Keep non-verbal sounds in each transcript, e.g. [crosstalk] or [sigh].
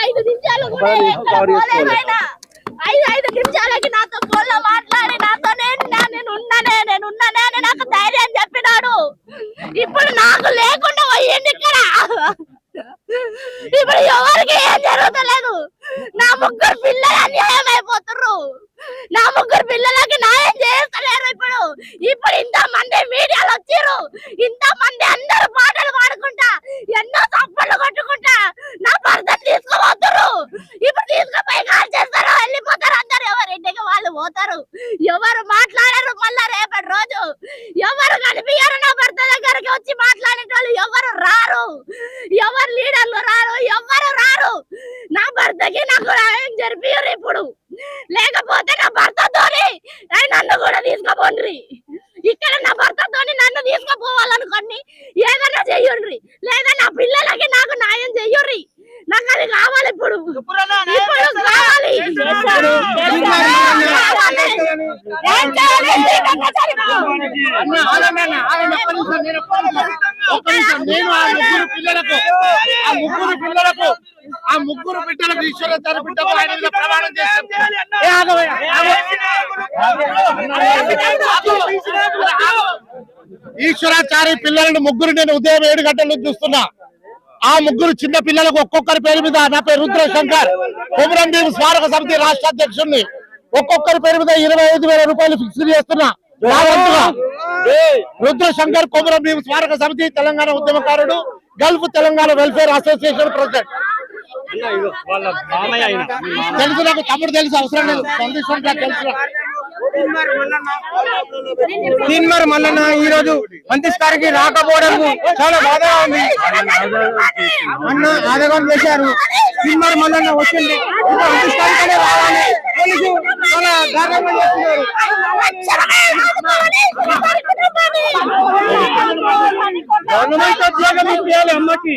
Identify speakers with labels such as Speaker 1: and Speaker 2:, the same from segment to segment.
Speaker 1: ఐదు. ఐదు ఐదు నిమిషాలకి నాతో ఫోన్లో మాట్లాడి నాతో నేను నేను ఉన్నానే నేను ఉన్నానే అని నాకు ధైర్యం చెప్పినాడు. ఇప్పుడు నాకు లేకుండా పోయింది ఇక్కడ. [laughs] ఇప్పుడు ఎవరికి ఏం జరుగుతలేదు? నా ముగ్గురు పిల్లలు అన్యాయం అయిపోతుర్రు నా ముగ్గురు పిల్లలకి న్యాయం చేస్తలేరు ఇప్పుడు ఇప్పుడు ఇంత మంది మీడియాలో వచ్చిర్రు ఇంత మంది అందరూ పాటలు పాడుకుంటా ఎన్నో తప్పులు కొట్టుకుంటా నా భర్తను తీసుకుపోతుర్రు ఇప్పుడు తీసుకుపోయి కాల్ చేస్తారు వెళ్ళిపోతారు అందరు ఎవరి ఇంటికి వాళ్ళు పోతారు ఎవరు మాట్లాడరు మళ్ళా రేపటి రోజు ఎవరు కనిపించారు నా భర్త దగ్గరికి వచ్చి మాట్లాడేటోళ్ళు ఎవరు రారు ఎవరు లీడర్లు రారు ఎవరు రారు నా భర్తకి నాకు న్యాయం జరిపియరు ఇప్పుడు లేకపోతే నా భర్తతోని ఆయన నన్ను కూడా తీసుకుపోండ్రి ఇక్కడ నా భర్తతోని నన్ను తీసుకుపోవాలనుకోండి ఏదైనా చెయ్యండి లేదా నా పిల్లలకి నాకు న్యాయం చెయ్యుర్రి. నాకు అది కావాలి ఇప్పుడు. ఇప్పుడు కావాలి.
Speaker 2: ఆ ముగ్గురు పిల్లలకు ఆ ముగ్గురు పిల్లలకు ఆ ముగ్గురు బిడ్డలకు ఈశ్వరాచార్య బిడ్డకు ఆయన మీద ప్రమాణం చేస్తాను ఏ, ఆగవయ్యా, ఆగు. ఈశ్వరాచారి పిల్లలను ముగ్గురు నేను ఉదయం ఏడు గంటల నుంచి చూస్తున్నా. ఆ ముగ్గురు చిన్న పిల్లలకు ఒక్కొక్కరి పేరు మీద నా పేరు రుద్రశంకర్. కుమరం భీమ్ స్మారక సమితి రాష్ట్ర అధ్యక్షుడిని. ఒక్కొక్కరి పేరు మీద ఇరవై ఐదు వేల రూపాయలు ఫిక్స్ చేస్తున్నా. రుద్రశంకర్ కుమరం భీమ్ స్మారక సమితి తెలంగాణ ఉద్యమకారుడు Gulf Telangana welfare association president. తెలుసు నాకు తమ్ముడు తెలుసు అవసరం లేదు.
Speaker 3: తీన్మార్ మల్లన్న ఈ రోజు మంత్రిస్తారికి రాకపోవడం చాలా బాధగా ఉంది. అన్న ఆదగం చేశారు. తీన్మార్ మల్లన్న వచ్చింది. మంత్రిస్తారికనే రావాలి. పోలీసు చాలా దారుణంగా చేస్తున్నారు. గవర్నమెంట్ ఉద్యోగం ఇప్పించాలి అమ్మకి.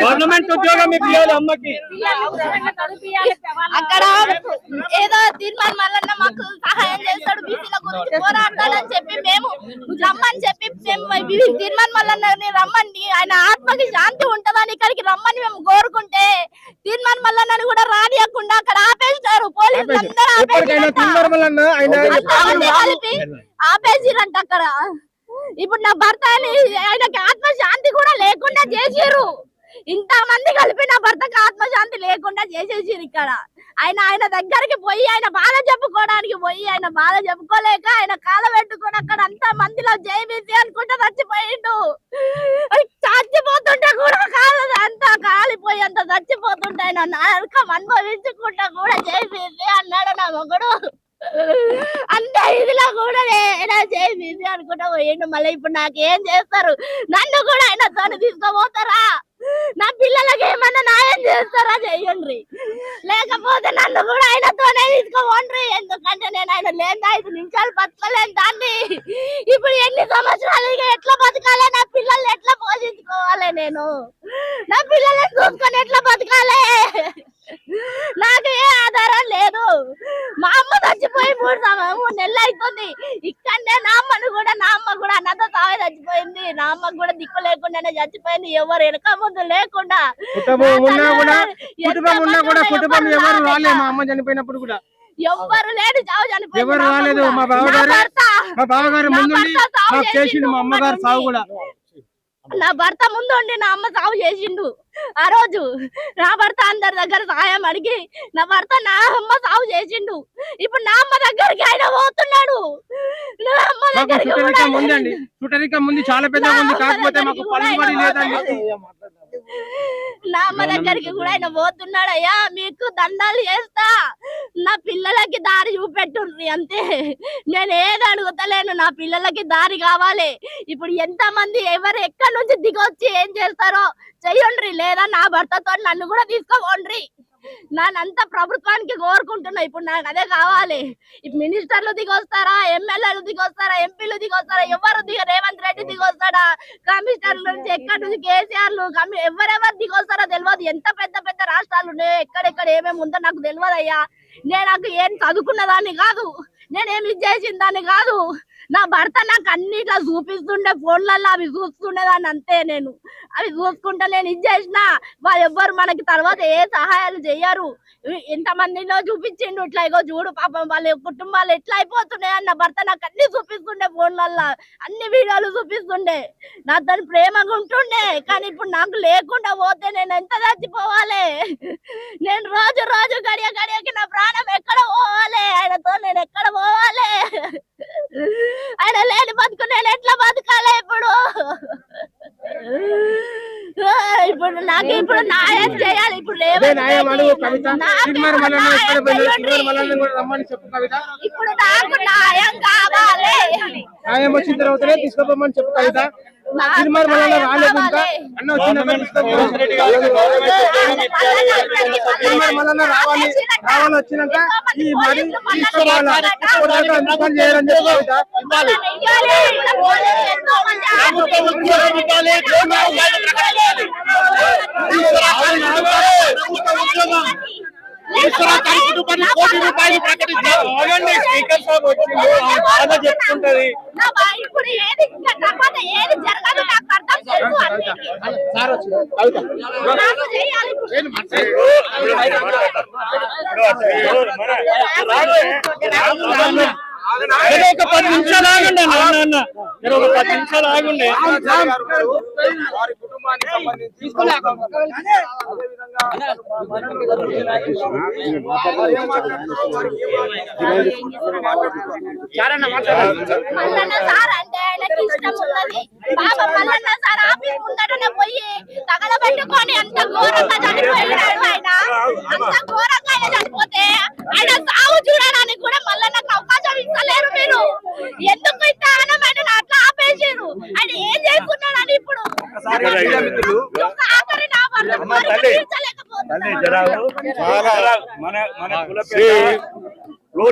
Speaker 3: గవర్నమెంట్ ఉద్యోగం ఇప్పించాలి అమ్మకి.
Speaker 1: అక్కడ ఏదో తీర్మానం మల్లన్న మాకు సహాయం చేస్తాడు బీసీల గురించి పోరాడతాడని చెప్పి మేము రమ్మని చెప్పి మేము తీర్మానం మల్లన్నని రమ్మని ఆయన ఆత్మకి శాంతి ఉంటదని ఇక్కడికి రమ్మని మేము కోరుకుంటే తీర్మానం మల్లన్నని కూడా రానియకుండా అక్కడ ఆపేస్తారు పోలీసులు అందరూ ఆపేసిరంట. అక్కడ. ఇప్పుడు నా భర్త ఆయనకి ఆత్మశాంతి కూడా లేకుండా చేసిర్రు. ఇంత మంది కలిపి నా భర్తకి ఆత్మశాంతి లేకుండా చేసేసిర్రు ఇక్కడ. ఆయన ఆయన దగ్గరికి పోయి ఆయన బాధ చెప్పుకోవడానికి పోయి ఆయన బాధ చెప్పుకోలేక ఆయన కాల పెట్టుకొని అక్కడ అంత మందిలో జైబీసీ అనుకుంటా చచ్చిపోయిండు. చచ్చిపోతుంటే కూడా కాలు అంత కాలిపోయి అంత చచ్చిపోతుంటే ఆయన నరకం అనుభవించుకుంటా కూడా జైబీసీ అన్నాడు నా మొగుడు. అంత ఇదిలో కూడా నేనా చేసి అనుకుంటా పోయిండు. మళ్ళీ ఇప్పుడు నాకేం చేస్తారు? నన్ను కూడా ఆయన తను తీసుకోపోతారా? నా పిల్లలకి ఏమన్నా న్యాయం చేస్తారా చెయ్యండి లేకపోతే నన్ను కూడా ఆయనతోనే తీసుకోండి ఎందుకంటే నేను ఆయన లేదా? ఐదు నిమిషాలు బతకలేను దాన్ని ఇప్పుడు ఎన్ని సంవత్సరాలు ఇక ఎట్లా బతకాలి? నా పిల్లల్ని ఎట్లా పోషించుకోవాలి నేను? నా పిల్లల్ని చూసుకొని ఎట్లా బతకాలి? నాకు ఏ ఆధారం లేదు. మా అమ్మ చచ్చిపోయి మూడు మూడు నెలలు అవుతుంది ఇక్కడనే నా అమ్మను కూడా నా అమ్మ కూడా అన్నతో తాగే చచ్చిపోయింది. నా అమ్మకు కూడా దిక్కు లేకుండానే చచ్చిపోయింది. ఎవరు వెనక ముందు లేకుండా.
Speaker 3: అమ్మ చనిపోయినప్పుడు కూడా.
Speaker 1: ఎవ్వరు లేడు చావు చనిపోయింది.
Speaker 3: ఎవరు
Speaker 1: అమ్మ
Speaker 3: రాలేదు. మా బావగారు- మా బావగారు చేసిండు మా అమ్మగారు సాగు కూడా.
Speaker 1: నా భర్త ముందు ఉండి నా అమ్మ సాగు చేసిండు. ఆ రోజు నా భర్త అందరి దగ్గర సహాయం అడిగి నా భర్త నా అమ్మ సాగు చేసిండు. ఇప్పుడు నా అమ్మ దగ్గరికి ఆయన పోతున్నాడు. నా అమ్మ దగ్గరికి
Speaker 3: చాలా పెద్దగా ఉంది. కాకపోతే మాకు పలుబడి లేదండి.
Speaker 1: నా అమ్మ దగ్గరికి కూడా ఆయన పోతున్నాడు అయ్యా మీకు దండాలు చేస్తా. నా పిల్లలకి దారి చూపెట్టుండ్రి అంతే. నేను ఏది అడుగుతలేను నా పిల్లలకి దారి కావాలి. ఇప్పుడు ఎంత మంది ఎవరు ఎక్కడి నుంచి దిగొచ్చి ఏం చేస్తారో చెయ్యండ్రి లేదా నా భర్తతో నన్ను కూడా తీసుకోపోండ్రి. నానంతా ప్రభుత్వానికి కోరుకుంటున్నా ఇప్పుడు నాకు అదే కావాలి. మినిస్టర్లు దిగొస్తారా ఎమ్మెల్యేలు దిగొస్తారా ఎంపీలు దిగొస్తారా ఎవరు దిగ రేవంత్ రెడ్డి దిగొస్తాడా కమిషనర్ల నుంచి ఎక్కడి నుంచి కేసీఆర్ కమి ఎవరెవరు దిగొస్తారో తెలియదు ఎంత పెద్ద పెద్ద రాష్ట్రాలు ఉన్నాయో ఎక్కడెక్కడ ఏమేమి ఉందో నాకు తెలియదు అయ్యా నేను నాకు ఏం చదువుకున్న దాన్ని కాదు. నేనేమి చేసిన దాన్ని కాదు. నా భర్త నాకు అన్ని ఇట్లా చూపిస్తుండే ఫోన్లలో అవి చూస్తుండేదాన్ని అంతే నేను. అవి చూసుకుంటా నేను ఇది చేసిన వాళ్ళు ఎవ్వరు మనకి తర్వాత ఏ సహాయాలు చేయరు ఇంత మందిలో చూపించిండు ఇట్లా ఇగో చూడు పాపం వాళ్ళ కుటుంబాలు ఎట్లా అయిపోతున్నాయి అన్న భర్త నాకు అన్ని చూపిస్తుండే ఫోన్లల్లో అన్ని వీడియోలు చూపిస్తుండే. నా తను ప్రేమగా ఉంటుండే కానీ ఇప్పుడు నాకు లేకుండా పోతే నేను ఎంత చచ్చిపోవాలి? నేను రోజు రోజు గడియ గడియకి నా ప్రాణం ఎక్కడ పోవాలి? ఆయనతో నేను ఎక్కడ పోవాలి ఆయన లేని బతుకు నేను ఎట్లా బతకాలి ఇప్పుడు? ఇప్పుడు నాకు ఇప్పుడు న్యాయం చేయాలి. ఇప్పుడు ఇప్పుడు నాకు న్యాయం కావాలి.
Speaker 3: న్యాయం వచ్చిన తర్వాతనే తీసుకోపోమని చెప్పు కవిత. రావాలి రావాలి వచ్చినాక ఈ మరి ఇప్పటిదాకా ఎందుకని చేయరని చెప్పు కవిత
Speaker 2: ప్రభుత్వ ఉద్యోగం ఇవ్వాలి, జీవనాలు బయట ప్రకటించాలి. ఈశ్వర చారి కుటుంబానికి కోటి రూపాయలు ప్రకటించారు
Speaker 4: స్పీకర్ సాబ్ వచ్చిండు ఆమె బాధ
Speaker 1: అన్నిటికీ.
Speaker 3: సార్
Speaker 4: ఏదో ఒక పది నిమిషాలు ఆగండి అన్న మీరు ఒక పది నిమిషాలు ఆగండి.
Speaker 5: వారి కుటుంబానికి సంబంధించి
Speaker 1: మల్లన్న సార్ అంటే ఆయనకి ఇష్టం ఉన్నది పాప మల్లన్న సార్ ఆఫీస్ ముందటనే పోయి తగలబెట్టుకొని అంత ఘోరంగా చనిపోయినాడు ఆయన అంత ఘోరంగా ఆయన చనిపోతే ఆయన సాగు చూడడానికి కూడా మీరు ఎందుకు ఇంత ఆనమైన అట్లా ఆపేసారు ఆయన ఏం చేసుకున్నాడని ఇప్పుడు?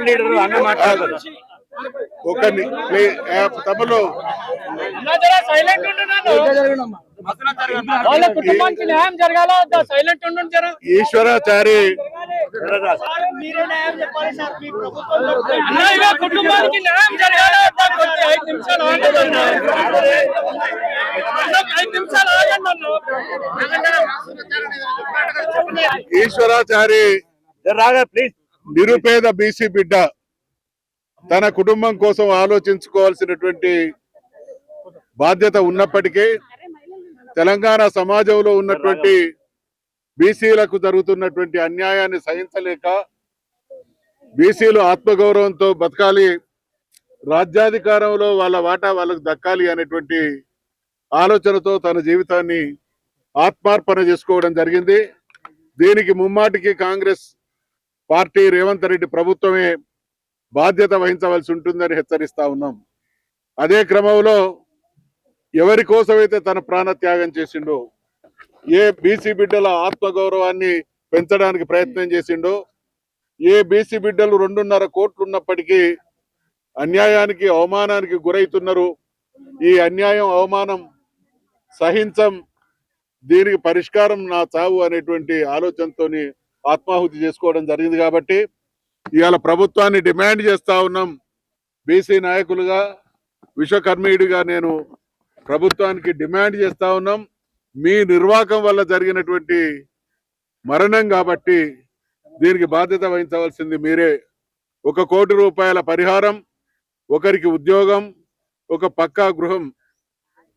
Speaker 4: లీడర్ అన్న మాట్లాడదు
Speaker 2: ఒక
Speaker 4: వాళ్ళ కుటుంబానికి న్యాయం జరగాల సైలెంట్ ఉండు
Speaker 2: ఈశ్వరాచారి.
Speaker 4: కుటుంబానికి న్యాయం జరగాల వద్దా? కొంచెం ఐదు నిమిషాలు ఆగండి అన్న. అన్న, ఐదు నిమిషాలు ఆగండి అన్న.
Speaker 2: ఈశ్వరాచారి
Speaker 4: ప్లీజ్
Speaker 2: నిరుపేద బీసీ బిడ్డ తన కుటుంబం కోసం ఆలోచించుకోవాల్సినటువంటి బాధ్యత ఉన్నప్పటికీ తెలంగాణ సమాజంలో ఉన్నటువంటి బీసీలకు జరుగుతున్నటువంటి అన్యాయాన్ని సహించలేక బీసీలు ఆత్మగౌరవంతో బతకాలి రాజ్యాధికారంలో వాళ్ళ వాటా వాళ్ళకు దక్కాలి అనేటువంటి ఆలోచనతో తన జీవితాన్ని ఆత్మార్పణ చేసుకోవడం జరిగింది. దీనికి ముమ్మాటికి కాంగ్రెస్ పార్టీ రేవంత్ రెడ్డి ప్రభుత్వమే బాధ్యత వహించవలసి ఉంటుందని హెచ్చరిస్తా ఉన్నాం. అదే క్రమంలో ఎవరి కోసమైతే తన ప్రాణ త్యాగం చేసిండో ఏ బీసీ బిడ్డల ఆత్మగౌరవాన్ని పెంచడానికి ప్రయత్నం చేసిండో ఏ బీసీ బిడ్డలు రెండున్నర కోట్లు ఉన్నప్పటికీ అన్యాయానికి అవమానానికి గురైతున్నారు. ఈ అన్యాయం అవమానం సహించం. దీనికి పరిష్కారం నా చావు అనేటువంటి ఆలోచనతోని ఆత్మాహుతి చేసుకోవడం జరిగింది కాబట్టి ఇవాళ ప్రభుత్వాన్ని డిమాండ్ చేస్తా ఉన్నాం. బీసీ నాయకులుగా విశ్వకర్మీయుడిగా నేను ప్రభుత్వానికి డిమాండ్ చేస్తా ఉన్నాం. మీ నిర్వాకం వల్ల జరిగినటువంటి మరణం కాబట్టి దీనికి బాధ్యత వహించవలసింది మీరే. ఒక కోటి రూపాయల పరిహారం ఒకరికి ఉద్యోగం ఒక పక్కా గృహం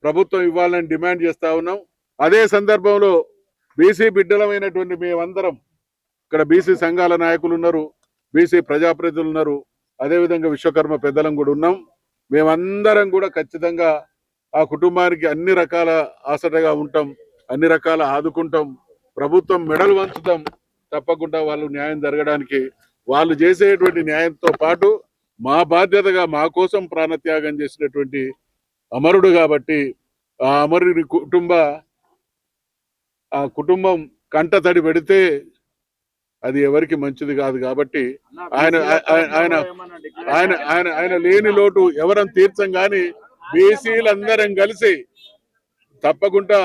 Speaker 2: ప్రభుత్వం ఇవ్వాలని డిమాండ్ చేస్తా ఉన్నాం. అదే సందర్భంలో బీసీ బిడ్డలమైనటువంటి మేమందరం ఇక్కడ బీసీ సంఘాల నాయకులు ఉన్నారు బీసీ ప్రజాప్రతినిధులు ఉన్నారు అదేవిధంగా విశ్వకర్మ పెద్దలం కూడా ఉన్నాం. మేమందరం కూడా ఖచ్చితంగా ఆ కుటుంబానికి అన్ని రకాల ఆసటగా ఉంటాం అన్ని రకాల ఆదుకుంటాం. ప్రభుత్వం మెడలు వంచుతాం. తప్పకుండా వాళ్ళు న్యాయం జరగడానికి వాళ్ళు చేసేటువంటి న్యాయంతో పాటు మా బాధ్యతగా మా కోసం ప్రాణత్యాగం చేసినటువంటి అమరుడు కాబట్టి ఆ అమరుడి కుటుంబ ఆ కుటుంబం కంటతడి పెడితే అది ఎవరికి మంచిది కాదు కాబట్టి ఆయన ఆయన ఆయన ఆయన ఆయన లేని లోటు ఎవరం తీర్చం గాని బీసీలందరం కలిసి తప్పకుండా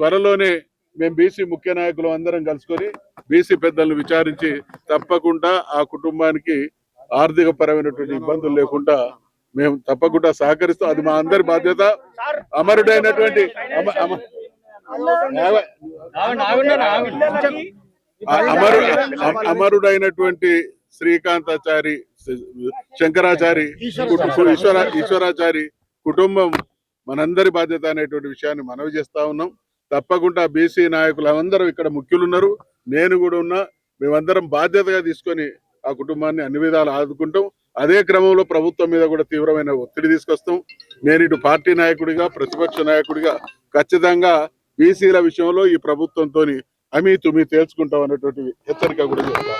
Speaker 2: త్వరలోనే మేము బీసీ ముఖ్య నాయకులు అందరం కలుసుకొని బీసీ పెద్దలను విచారించి తప్పకుండా ఆ కుటుంబానికి ఆర్థిక పరమైనటువంటి ఇబ్బందులు లేకుండా మేము తప్పకుండా సహకరిస్తాం. అది మా అందరి బాధ్యత. అమరుడైనటువంటి అమ- అమరు అమరుడైనటువంటి శ్రీకాంతాచారి శంకరాచారి ఈశ్వర ఈశ్వరాచారి కుటుంబం మనందరి బాధ్యత అనేటువంటి విషయాన్ని మనవి చేస్తా ఉన్నాం. తప్పకుండా బీసీ నాయకులు అందరూ ఇక్కడ ముఖ్యులు ఉన్నారు నేను కూడా ఉన్నా. మేమందరం బాధ్యతగా తీసుకొని ఆ కుటుంబాన్ని అన్ని విధాలు ఆదుకుంటాం. అదే క్రమంలో ప్రభుత్వం మీద కూడా తీవ్రమైన ఒత్తిడి తీసుకొస్తాం. నేను ఇటు పార్టీ నాయకుడిగా ప్రతిపక్ష నాయకుడిగా ఖచ్చితంగా బీసీల విషయంలో ఈ ప్రభుత్వంతో అమీ తుమి తేల్చుకుంటాం అనేటువంటి హెచ్చరిక కూడా చేస్తాం.